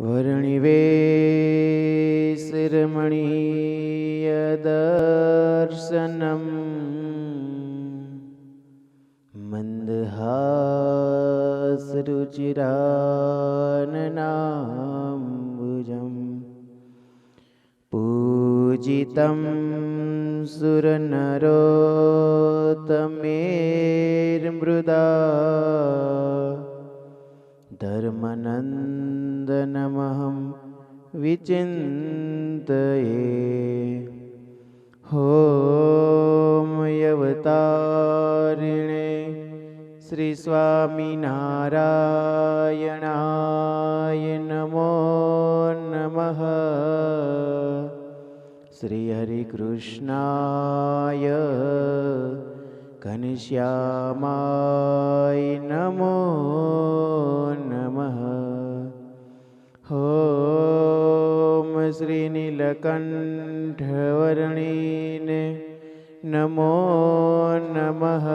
वर्णिवेशिरमणीयदर्शनं। मन्दहासरुचिराननाम्बुजं पूजितं सुरनरोतमेर्मृदा धर्मनन्दनमहं विचिन्तये होमयवतारिणे श्रीस्वामिनारायणाय नमो नमः श्रीहरिकृष्णाय घनश्यामाय नमो नमः નીલકંઠવર્ણીને નમો નમઃ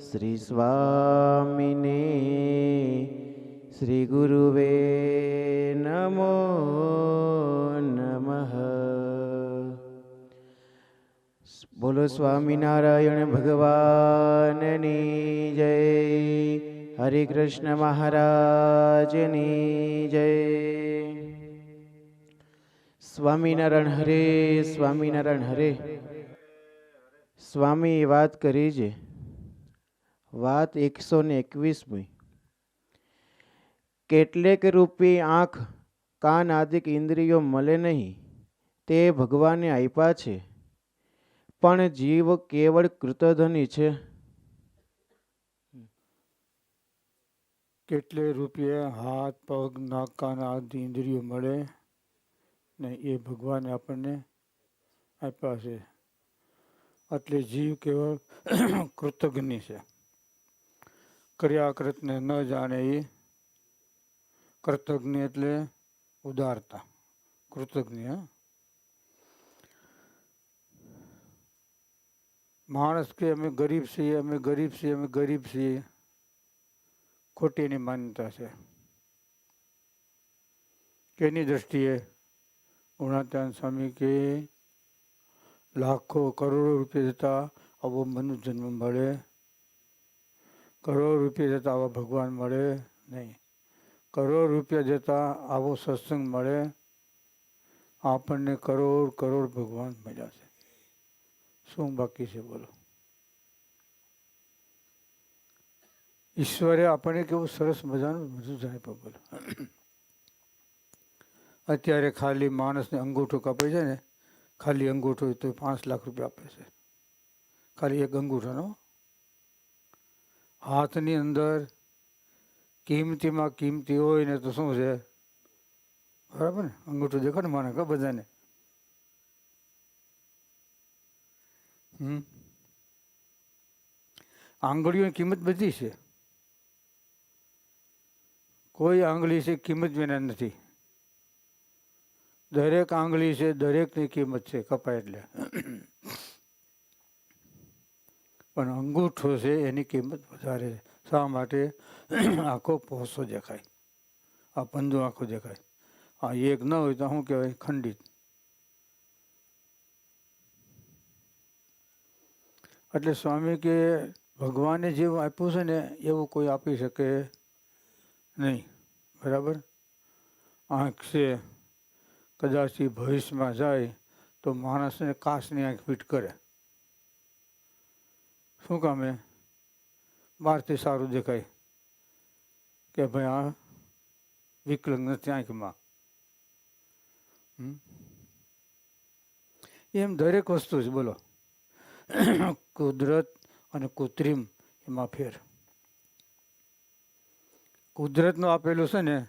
શ્રી સ્વામિને શ્રી ગુરુવે નમો નમઃ બોલો સ્વામિનારાયણ ભગવાનની જય હરે કૃષ્ણ મહારાજની જય સ્વામિનારાયણ હરે સ્વામિનારાયણ હરે. સ્વામી વાત કરી છે વાત એકસો ને એકવીસમી. કેટલેક રૂપી આંખ, કાન આદિક ઇન્દ્રિયો મળે નહીં, તે ભગવાને આપ્યા છે. પણ જીવ કેવળ કૃતધની છે. કેટલે રૂપિયા હાથ, પગ, નાક, કાન આદિ ઇન્દ્રિયો મળે? ને એ ભગવાને આપણને આપ્યા છે. એટલે જીવ કેવળ કૃતજ્ઞ છે. ક્રિયાકૃતને ન જાણે એ કૃતજ્ઞ એટલે ઉદારતા. કૃતજ્ઞ માણસ કે અમે ગરીબ છીએ, અમે ગરીબ છીએ, અમે ગરીબ છીએ, ખોટીની માન્યતા છે. કેની દ્રષ્ટિએ ગુણાત્યાન સ્વામી કે લાખો કરોડો રૂપિયા જતા આવો મનુષ્ય જન્મ મળે. કરોડો રૂપિયા જતા આવા ભગવાન મળે નહીં. કરોડ રૂપિયા જતા આવો સત્સંગ મળે. આપણને કરોડ કરોડ ભગવાન મળ્યા છે. શું બાકી છે બોલો? ઈશ્વરે આપણને કેવું સરસ મજાનું બધું જાણે બોલો. અત્યારે ખાલી માણસને અંગૂઠું કાપે છે ને, ખાલી અંગૂઠું તો પાંચ લાખ રૂપિયા આપે છે. ખાલી એક અંગૂઠાનો. હાથની અંદર કિંમતીમાં કિંમતી હોય ને તો શું છે? બરાબર ને? અંગૂઠું દેખો ને માને કહો બધાને. હમ. આંગળીઓની કિંમત બધી છે. કોઈ આંગળી છે કિંમત વિના નથી. દરેક આંગળી છે, દરેકની કિંમત છે, કપાય એટલે. પણ અંગૂઠો છે, એની કિંમત વધારે છે. શા માટે? આખો પોસો દેખાય. આ પંજો આખો દેખાય. આ એક ન હોય તો શું કહેવાય? ખંડિત. એટલે સ્વામી કે ભગવાને જેવું આપ્યું છે ને, એવું કોઈ આપી શકે નહીં. બરાબર? આંખ છે. કદાચ એ ભવિષ્યમાં જાય તો માણસને કાચની આંખ ફીટ કરે. શું કામે બહારથી સારું દેખાય કે ભાઈ આ વિકલંગ નથી આંખમાં. એમ દરેક વસ્તુ છે બોલો. કુદરત અને કૃત્રિમ એમાં ફેર. કુદરતનું આપેલું છે ને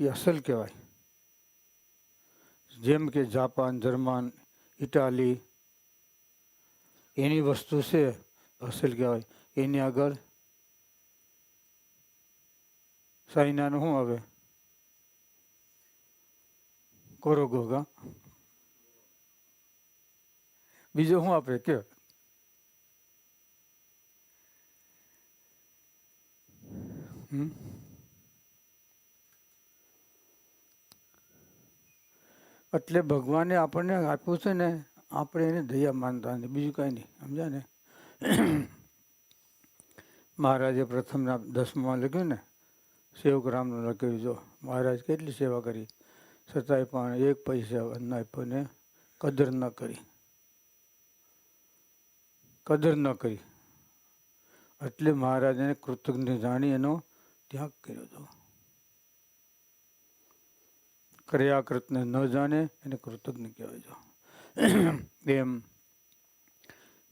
એ અસલ કહેવાય. જેમ કે જાપાન, જર્મન, ઇટાલી, એની વસ્તુ છે, અસલ કહેવાય. એની આગળ સાઈનાનું શું આવે? કોરોગોગા. બીજો શું આપે? કે હમ? એટલે ભગવાને આપણને આપ્યું છે ને, આપણે એને દયા માનતા નથી. બીજું કાંઈ નહીં. સમજ્યા ને? મહારાજે પ્રથમના દસમાં લખ્યું ને સેવકરામનું લખ્યું જો, મહારાજ કેટલી સેવા કરી? છતાંય પણ એક પૈસા અન્ન આપ્યો ને, કદર ન કરી. કદર ન કરી. એટલે મહારાજને કૃતજ્ઞ જાણી એનો ત્યાગ કર્યો હતો. કર્યા કૃતને ન જાણે એને કૃતજ્ઞ કહેવાય છે. એમ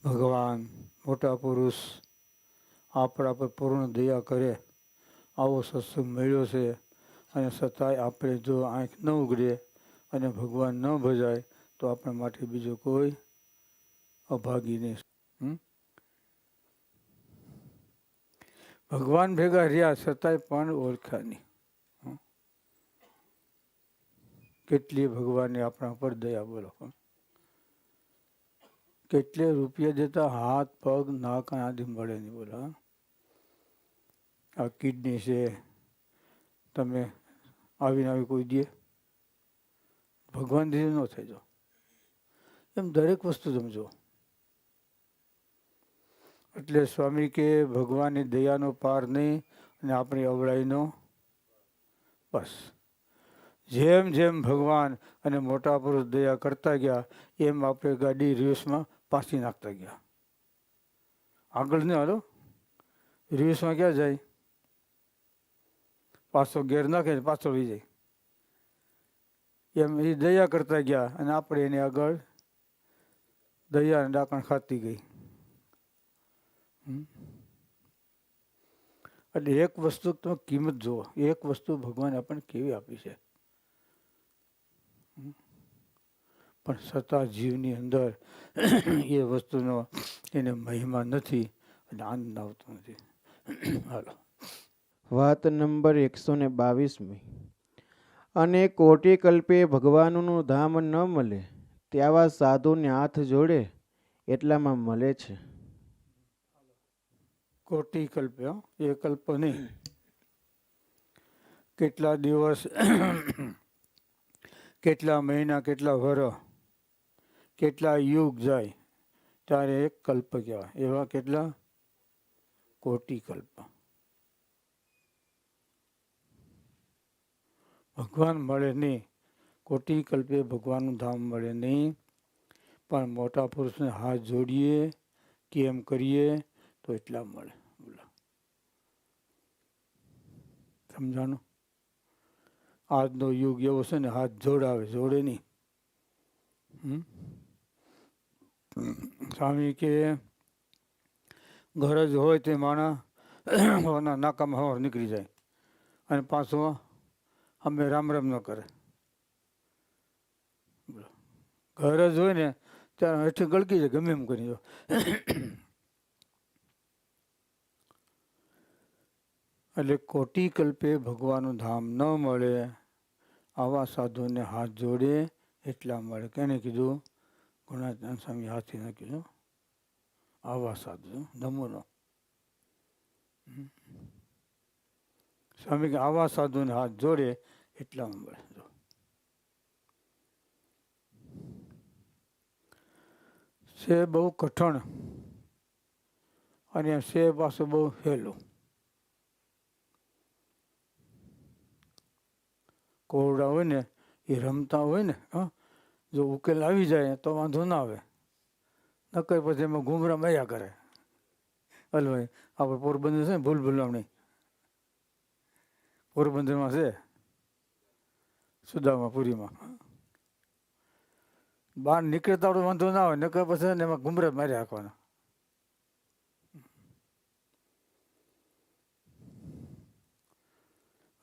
ભગવાન મોટા પુરુષ આપણા પર પૂર્ણ દયા કરે, આવો સત્સંગ મળ્યો છે અને છતાંય આપણે જો આંખ ન ઉગડે અને ભગવાન ન ભજાય, તો આપણા માટે બીજો કોઈ અભાગી નહીં? ભગવાન ભેગા રહ્યા છતાંય પણ ઓળખ્યા નહીં હમ? કેટલી ભગવાનની આપણા પર દયા બોલો? કેટલે રૂપિયા દેતા હાથ, પગ, નાક આદિ મળે નહીં બોલો? આ કિડની છે, તમે આવીને આવી કોઈ દે ભગવાન દીધે ન થઈ જો એમ દરેક વસ્તુ સમજો એટલે સ્વામી કે ભગવાનની દયાનો પાર નહીં અને આપણી અવળાઈનો બસ જેમ જેમ ભગવાન અને મોટા પુરુષ દયા કરતા ગયા, એમ આપણે ગાડી રિવર્સમાં પાછી નાખતા ગયા. આગળ ને હાલો. રિવર્સમાં ક્યાં જાય? પાછો ગેર નાખે પાછો લઈ જાય. એમ એ દયા કરતા ગયા અને આપણે એની આગળ દયાને ડાકણ ખાતી ગઈ? એટલે એક વસ્તુ તમે કિંમત જુઓ. એક વસ્તુ ભગવાને આપણને કેવી આપી છે હમ? પણ છતાં જીવની અંદર એ વસ્તુનો એને મહિમા નથી અને આનંદ આવતો નથી. હાલો. વાત નંબર એકસો ને બાવીસમી. અને કોટી કલ્પે ભગવાનનું ધામ ન મળે ત્યાવા સાધુને હાથ જોડે એટલામાં મળે છે. કોટી કલ્પ એ કલ્પ નહીં. કેટલા દિવસ કેટલા મહિના કેટલા વરસ કેટલા યુગ જાય ત્યારે એક કલ્પ કહેવાય. એવા કેટલા? કોટી કલ્પ. ભગવાન મળે નહીં. કોટી કલ્પે ભગવાનનું ધામ મળે નહીં. પણ મોટા પુરુષને હાથ જોડીએ, કેમ કરીએ, તો એટલા મળે. બોલો. સમજાણું? આજનો યુગ એવો છે ને, હાથ જોડાવે, જોડે નહીં. હમ? સ્વામી કે, ઘર જ હોય તે માણા નાકામાં હવાર નીકળી જાય અને પાછો અમે રામ રામ ન કરે. ઘર જ હોય ને, ત્યારે હેઠળ ગળકી જાય, ગમે એમ કરી એટલે કોટી કલ્પે ભગવાનનું ધામ ન મળે, આવા સાધુને હાથ જોડે એટલા મળે. કેને કીધું? ગુણાચંદ સ્વામી હાથી નાખ્યું છે. આવા સાધુ નમૂનો. સ્વામી કે આવા સાધુને હાથ જોડે એટલા મળે જો. છે બહુ કઠણ અને છે પાછું બહુ સહેલું કોરડા હોય ને એ રમતા હોય ને હા જો ઉકેલ આવી જાય તો વાંધો ના આવે. નકર પછી એમાં ઘૂમરા મર્યા કરે. હલવાઈ આપણે પોરબંદર છે ને, ભૂલ ભૂલામણી. પોરબંદરમાં છે. સુદામાં પુરીમાં. બહાર નીકળતા આપણે વાંધો ના આવે, નકર પછી ને એમાં ઘૂમરા મારી રાખવાના.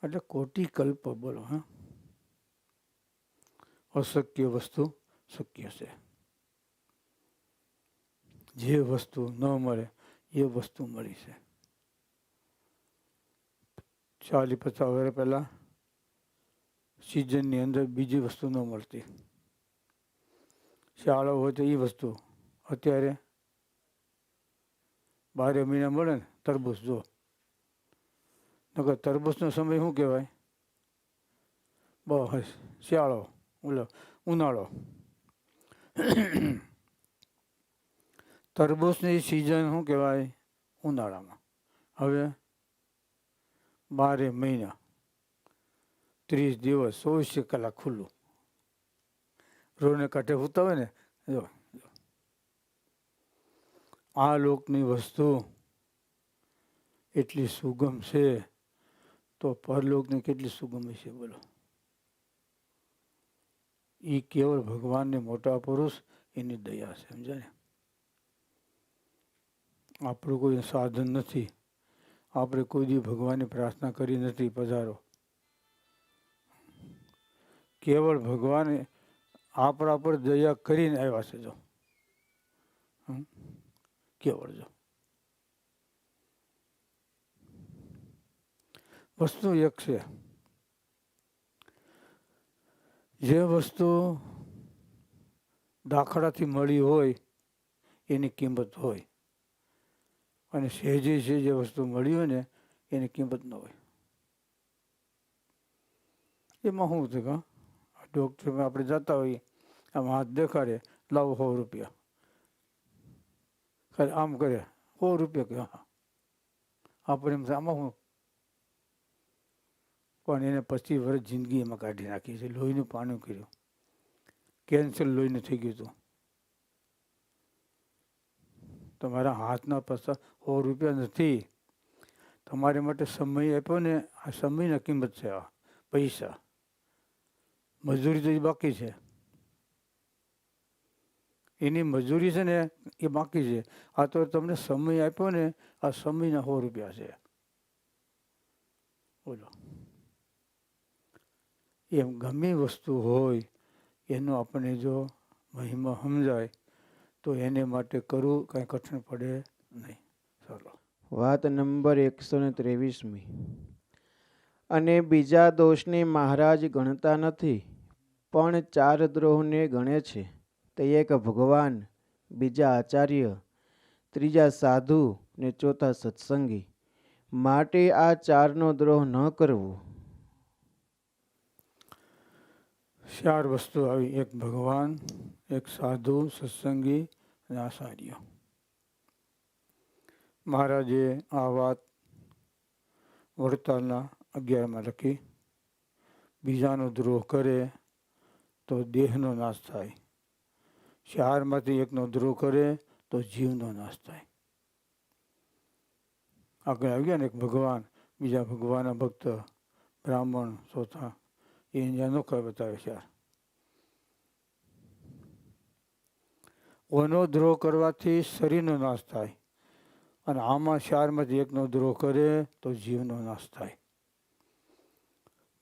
એટલે કોટી કલ્પ બોલો, હા. અશક્ય વસ્તુ શક્ય છે. જે વસ્તુ ન મળે, એ વસ્તુ મળી છે. ચાલી પચાસ વર્ષ પહેલાં સિઝનની અંદર બીજી વસ્તુ ન મળતી. શાળો હોય તો એ વસ્તુ. અત્યારે બારે મહિના મળે ને તરબૂચ જો નકર તરબૂચનો સમય શું કહેવાય? બસ શિયાળો ઓલો ઉનાળો. તરબૂચની સિઝન શું કહેવાય? ઉનાળામાં. હવે બારે મહિના. ત્રીસ દિવસ ચોવીસ કલાક ખુલ્લું. રોને કાંઠે ઉતાવે ને? જો. આ લોકની વસ્તુ એટલી સુગમ છે. તો પરલોકની કેટલી સુગમ છે બોલો. એ કેવળ ભગવાનને મોટા પુરુષ, એની દયા છે સમજાય? આપણું કોઈ સાધન નથી. આપણે કોઈ દી ભગવાનની પ્રાર્થના કરી નથી, પધારો. કેવળ ભગવાને આપણા પર દયા કરીને આવ્યા છે, જો? કેવળ, જો. વસ્તુ એક છે. જે વસ્તુ દાખલાથી મળી હોય, એની કિંમત હોય. અને સહેજે છે જે વસ્તુ મળી હોય ને, એની કિંમત ન હોય. એમાં શું છે કા ડૉક્ટરમાં આપણે જતા હોઈએ, આમ હાથ દેખાડે, લાવો સો રૂપિયા. ખરે આમ કરે સો રૂપિયા કે, હા. આપણે એમ આમાં હું પણ એને પચીસ વર્ષ જિંદગી એમાં કાઢી નાખી છે. લોહીનું પાણી કર્યું. કેન્સર લોહીનું થઈ ગયું હતું. તમારા હાથના પૈસા સો રૂપિયા નથી. તમારે માટે સમય આપ્યો ને આ સમયના કિંમત છે આ પૈસા. મજૂરી તો બાકી છે. એની મજૂરી છે ને એ બાકી છે. આ તો તમને સમય આપ્યો ને આ સમયના સો રૂપિયા છે. બોલો. એમ ગમે વસ્તુ હોય, એનો આપણે જો મહિમા સમજાય, તો એને માટે કરવું કાંઈ કઠણ પડે નહીં. ચાલો. વાત નંબર એકસો ને ત્રેવીસમી. અને બીજા દોષને મહારાજ ગણતા નથી, પણ ચાર દ્રોહને ગણે છે. તે એક ભગવાન, બીજા આચાર્ય, ત્રીજા સાધુ ને ચોથા સત્સંગી. માટે આ ચારનો દ્રોહ ન કરવો. ચાર વસ્તુ આવી. એક ભગવાન, એક સાધુ, સત્સંગી અને આચાર્ય. મહારાજે આ વાત વડતાલના અગિયારમાં લખી. બીજાનો દ્રોહ કરે તો દેહનો નાશ થાય. ચારમાંથી એકનો દ્રોહ કરે તો જીવનો નાશ થાય. આગળ આવી ગયા ને એક ભગવાન. બીજા ભગવાનના ભક્ત બ્રાહ્મણ ચોથા એ નોખા બતાવે છે ઓનો દ્રોહ કરવાથી શરીરનો નાશ થાય અને આમાં ચારમાંથી એકનો દ્રોહ કરે તો જીવનો નાશ થાય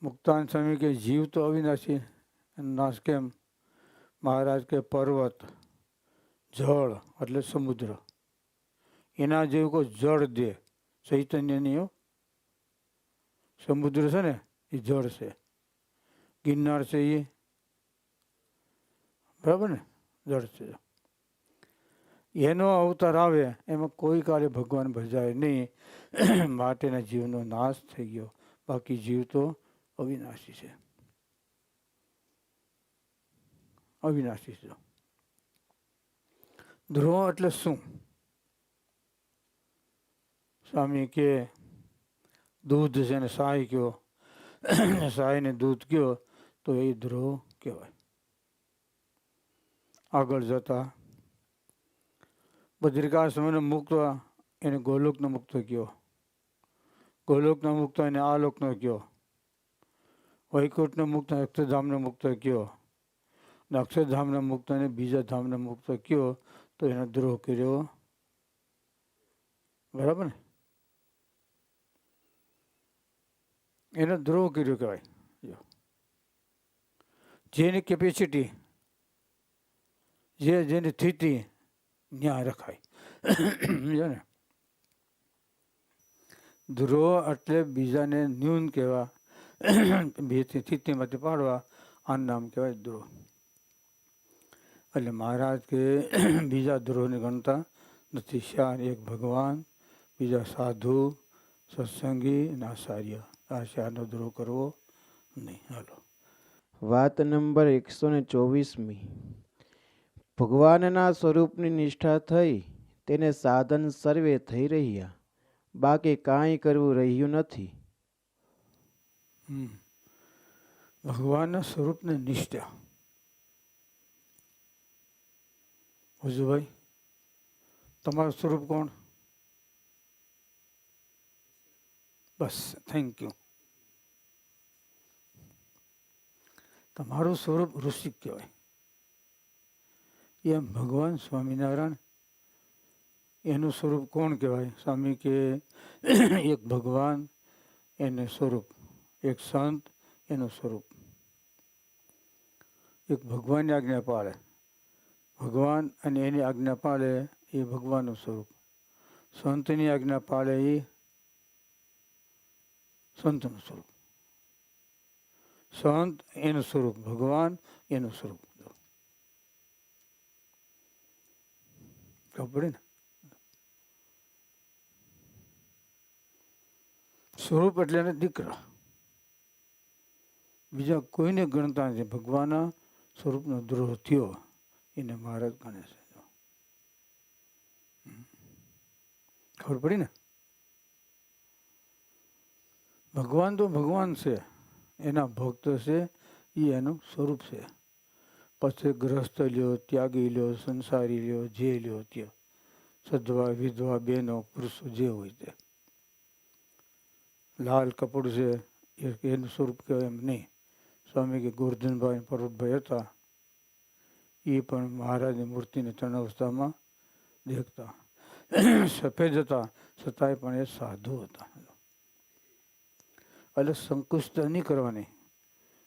મુક્તાન સ્વામી કે જીવ તો અવિનાશી નાશ કેમ મહારાજ કે પર્વત જળ એટલે સમુદ્ર એના જેવું કોઈ જળ દે ચૈતન્યની સમુદ્ર છે ને એ જળ છે ગિરનાર છે એ. બરાબર ને? છે. એનો અવતાર આવે, એમાં કોઈ કાળે ભગવાન ભજાય નહીં. માટેના જીવનો નાશ થઈ ગયો. બાકી જીવ તો અવિનાશી છે. અવિનાશી છે. ધ્રુવ એટલે શું? સ્વામી કે, દૂધ છે ને સાય કયો? સાયને દૂધ કયો? તો એ ધ્રુવ કહેવાય. આગળ જતા બદ્રિકાશ્રમને મુક્ત એને ગોલોકનો મુક્ત કયો. ગોલોકનો મુક્ત એને લોકનો કયો. વૈકુંઠનો મુક્ત અક્ષરધામનો મુક્ત કયો. ને અક્ષરધામના મુક્ત અને બીજા ધામના મુક્ત કયો તો એનો દ્રોહ કર્યો. બરાબર ને? એનો દ્રોહ કર્યો કહેવાય. જેની કેપેસિટી જે જેની સ્થિતિ ન્યાય રખાય. ને? ધ્રુવ એટલે બીજાને ન્યૂન કહેવા સ્થિતિમાંથી પાડવા, આનું નામ કહેવાય ધ્રુવ. એટલે મહારાજ કે બીજા ધ્રુવની ગણતા નથી. શાર એક ભગવાન, બીજા સાધુ, સત્સંગી અને આચાર્ય. આ શારનો ધ્રુવ કરવો નહીં. હાલો. વાત નંબર એકસો ને ચોવીસમી. ભગવાનના સ્વરૂપની નિષ્ઠા થઈ તેને સાધન સર્વે થઈ રહ્યા. બાકી કાંઈ કરવું રહ્યું નથી. ભગવાનના સ્વરૂપને નિષ્ઠા. હજુભાઈ, તમારું સ્વરૂપ કોણ? બસ થેન્ક યુ તમારું સ્વરૂપ ઋષિક કહેવાય. એમ ભગવાન સ્વામિનારાયણ એનું સ્વરૂપ કોણ કહેવાય? સ્વામી કે એક ભગવાન, એને સ્વરૂપ. એક સંત, એનું સ્વરૂપ. એક ભગવાનની આજ્ઞા પાળે ભગવાન અને એની આજ્ઞા પાળે એ ભગવાનનું સ્વરૂપ. સંતની આજ્ઞા પાળે એ સંતનું સ્વરૂપ. સંત, એનું સ્વરૂપ ભગવાન, એનું સ્વરૂપ ખબર ને? સ્વરૂપ એટલે દીકરા. બીજા કોઈને ગણતા નથી. ભગવાનના સ્વરૂપનો દ્રોહ થયો, એને મહારાજ ગણે છે. ખબર પડી ને? ભગવાન તો ભગવાન છે. એના ભક્ત છે એ એનું સ્વરૂપ છે. પછી ગ્રસ્ત લ્યો, ત્યાગી લ્યો, સંસારી લ્યો, જે લ્યો તે સધવા વિધવા બેનો પુરુષો જે હોય તે. લાલ કપડ છે, એ એનું સ્વરૂપ કહેવાય એમ નહીં. સ્વામી કે ગોરધનભાઈ પર્વતભાઈ હતા. એ પણ મહારાજની મૂર્તિને ત્રણ અવસ્થામાં દેખતા. સફેદ હતા, છતાંય પણ એ સાધુ હતા. એટલે સંકુષ્ટ નહીં કરવાની.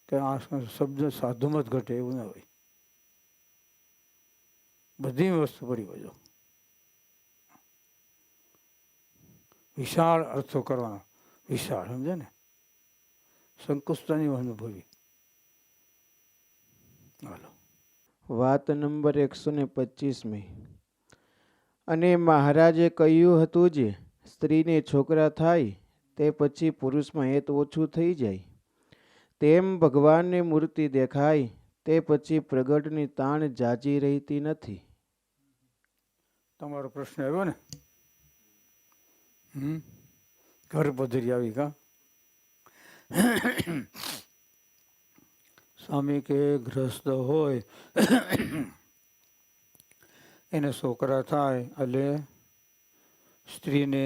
કે આ શબ્દ સાધુમાં જ ઘટે એવું ના હોય. બધી વસ્તુ પડી બાજુ વિશાળ અર્થો કરવાનો. વિશાળ, સમજે ને? સંકુષ્ટની અનુભવી. હાલો. વાત નંબર એકસો ને પચીસમી. અને મહારાજે કહ્યું હતું જે, સ્ત્રીને છોકરા થાય તે પછી પુરુષમાં હેત ઓછું થઈ જાય. તેમ ભગવાનની મૂર્તિ દેખાય, તે પછી પ્રગટની તાણ જાજી રહેતી નથી. તમારો પ્રશ્ન આવ્યો ને? ઘર પધરી આવી કા? સ્વામી કે ગ્રસ્ત હોય, એને છોકરા થાય, એટલે સ્ત્રીને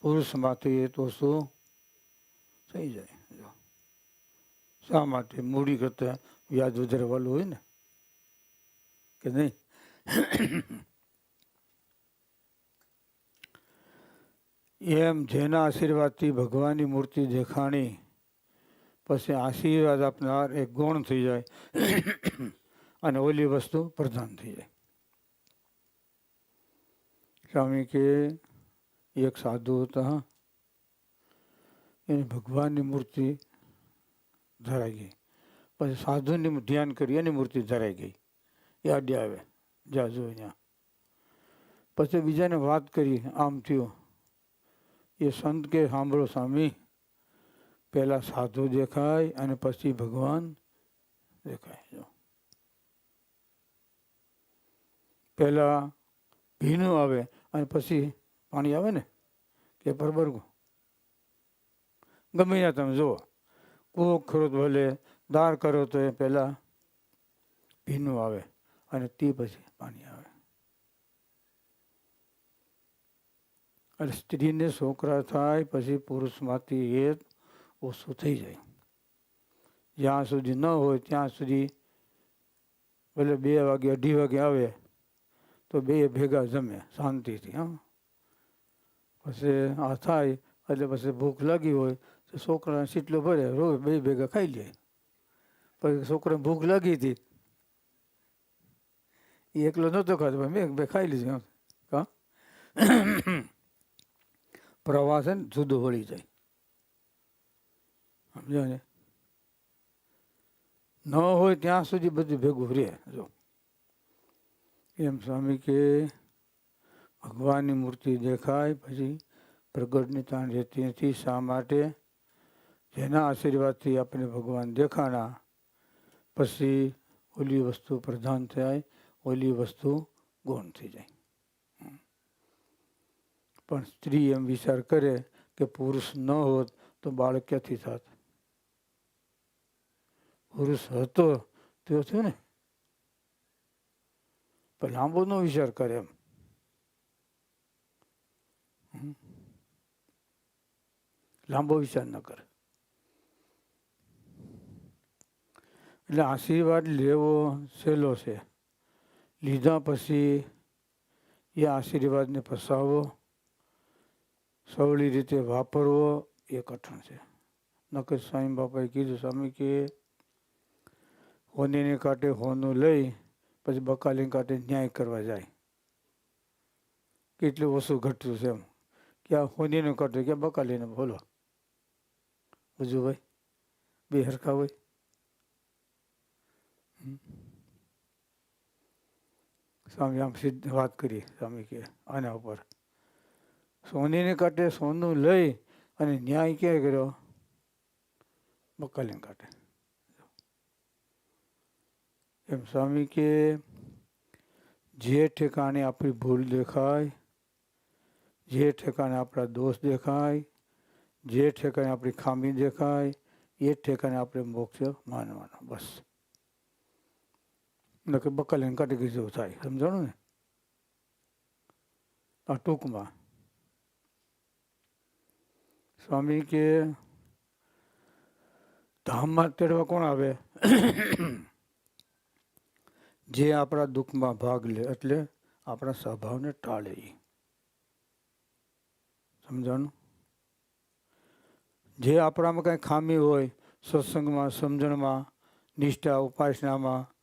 પુરુષમાંથી તો શું? થઈ જાય. શા માટે? મૂડી કરતા વ્યાજ વધારે વાલું હોય ને? કે નહીં? એમ જેના આશીર્વાદથી ભગવાનની મૂર્તિ દેખાણી, પછી આશીર્વાદ આપનાર એક ગુણ થઈ જાય અને ઓલી વસ્તુ પ્રધાન થઈ જાય. સ્વામી કે એક સાધુ હતા. એને ભગવાનની મૂર્તિ ધરાઈ ગઈ. પછી સાધુની ધ્યાન કરી, એની મૂર્તિ ધરાઈ ગઈ. યાદ આવે જ્યાં અહીંયા. પછી બીજાને વાત કરી, આમ થયું. એ સંત કે, સાંભળો સ્વામી, પહેલા સાધુ દેખાય અને પછી ભગવાન દેખાય. જો. પહેલા ભીનું આવે અને પછી પાણી આવે ને, કે પરબરગું ગમે ત્યાં તમે જુઓ. કૂવો ખરો ભલે દાર કરો તો એ પહેલાં ભીનું આવે અને તે પછી પાણી આવે. અને સ્ત્રીને છોકરા થાય પછી પુરુષમાંથી એ ઓછું થઈ જાય. જ્યાં સુધી ન હોય ત્યાં સુધી ભલે બે વાગે અઢી વાગે આવે તો બે ભેગા જમે શાંતિથી, હા. પછી આ થાય, એટલે પછી ભૂખ લાગી હોય તો છોકરાને સીટલો ભરે, રોજ બે ભેગા ખાઈ લે. પછી છોકરાને ભૂખ લાગી હતી. એ એકલો નહોતો ખાતો મેં બે ખાઈ લીધું હા? પ્રવાસ છે ને, જુદો વળી જાય. સમજો ને? ન હોય ત્યાં સુધી બધું ભેગું રહે, જો. એમ સ્વામી કે ભગવાનની મૂર્તિ દેખાય, પછી પ્રગટની તાણ રહેતી નથી. શા માટે? જેના આશીર્વાદથી આપણે ભગવાન દેખાણા. પછી ઓલી વસ્તુ પ્રધાન થાય, ઓલી વસ્તુ ગૌણ થઈ જાય. પણ સ્ત્રી એમ વિચાર કરે કે પુરુષ ન હોત તો બાળક ક્યાંથી થાત? પુરુષ હતો તો થયો ને? પણ લાંબો નો વિચાર કરે એમ. લાંબો વિચાર ન કરે. એટલે આશીર્વાદ લેવો સહેલો છે. લીધા પછી એ આશીર્વાદને ફસાવવો સવળી રીતે વાપરવો એ કઠણ છે. નકર સ્વામી બાપાએ કીધું, સ્વામી કે હોનીને કાંઠે હોનું લઈ, પછી બકાલીને કાંઠે ન્યાય કરવા જાય. કેટલું ઓછું ઘટતું છે એમ. ક્યાં હોનીને કાંઠે ક્યાં બકાલીને, બોલો. બીજું ભાઈ બે હરખા હોય. સ્વામી આમ સિદ્ધ વાત કરી સ્વામી કે આના ઉપર. સોનીને કાંઠે સોનું લઈ અને ન્યાય ક્યાં કર્યો? બકાલીને કાંઠે એમ સ્વામી કે, જે ઠેકાણે આપણી ભૂલ દેખાય, જે ઠેકાણે આપણા દોષ દેખાય જે ઠેકાણે આપણી ખામી દેખાય, એ ઠેકાણે આપણે મોક્ષ માનવાનો, બસ. નકે બકલ એને કાઢી ગયું થાય, સમજાણું ને? આ ટૂંકમાં. સ્વામી કે, ધામમાં તેડવા કોણ આવે? જે આપણા દુઃખમાં ભાગ લે, એટલે આપણા સ્વભાવને ટાળે. સમજાણું? જે આપણામાં કાંઈ ખામી હોય, સત્સંગમાં, સમજણમાં, નિષ્ઠા, ઉપાસનામાં,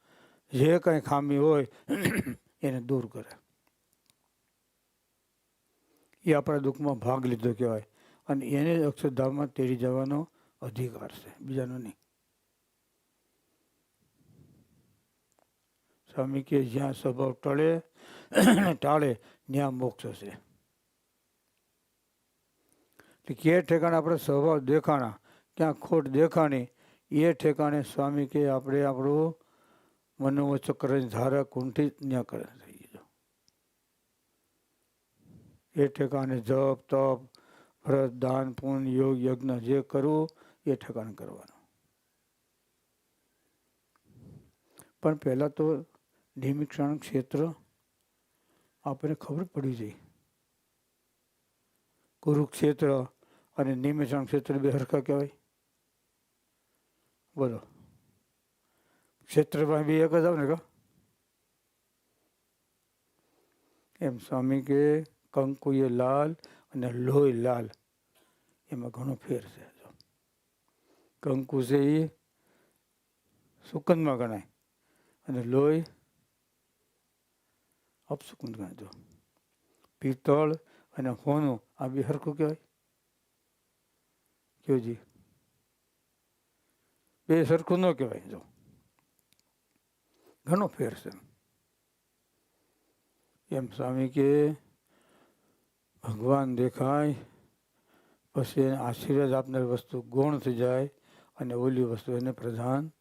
જે કાંઈ ખામી હોય, એને દૂર કરે. એ આપણા દુઃખમાં ભાગ લીધો કહેવાય. અને એને અક્ષરધામમાં તેડી જવાનો અધિકાર છે. બીજાનો નહીં. સ્વામી કે જ્યાં સ્વભાવ ટળે ટાળે, ત્યાં મોક્ષ છે એટલે કે ઠેકાણે આપણે સ્વભાવ દેખાણા ક્યાં ખોટ દેખાણી, એ ઠેકાણે સ્વામી કે આપણે આપણું મનોચક્ર ધારા કુંઠિત ન કરે થઈ એ ઠેકાણે જપ, તપ, વ્રત, દાન પૂર્ણ યોગ, યજ્ઞ જે કરવું એ ઠેકાણે કરવાનું. પણ પહેલાં તો નિમિક્ષણ ક્ષેત્ર આપણને ખબર પડી જઈ કુરુક્ષેત્ર અને નિમિષણ ક્ષેત્ર બે હરખા કહેવાય. બોલો. ક્ષેત્રમાં બી એક જ આવે ને કા? એમ સ્વામી કે કંકુ એ લાલ અને લોહી લાલ. એમાં ઘણો ફેર છે. જો. કંકુ છે એ સુકંદમાં ગણાય અને લોહી અપસુકંદ ગણાય. પિત્તળ અને હોનું આ બી હરખું કહેવાય. કેવું બે સરખું ન કહેવાય જો. ઘણો ફેર છે. એમ સ્વામી કે, ભગવાન દેખાય, પછી એને આશીર્વાદ આપનાર વસ્તુ ગૌણ થઈ જાય અને ઓલી વસ્તુ એને પ્રધાન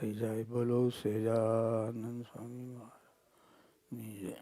થઈ જાય. બોલો, સહેજાનંદ સ્વામી મહારાજની જય.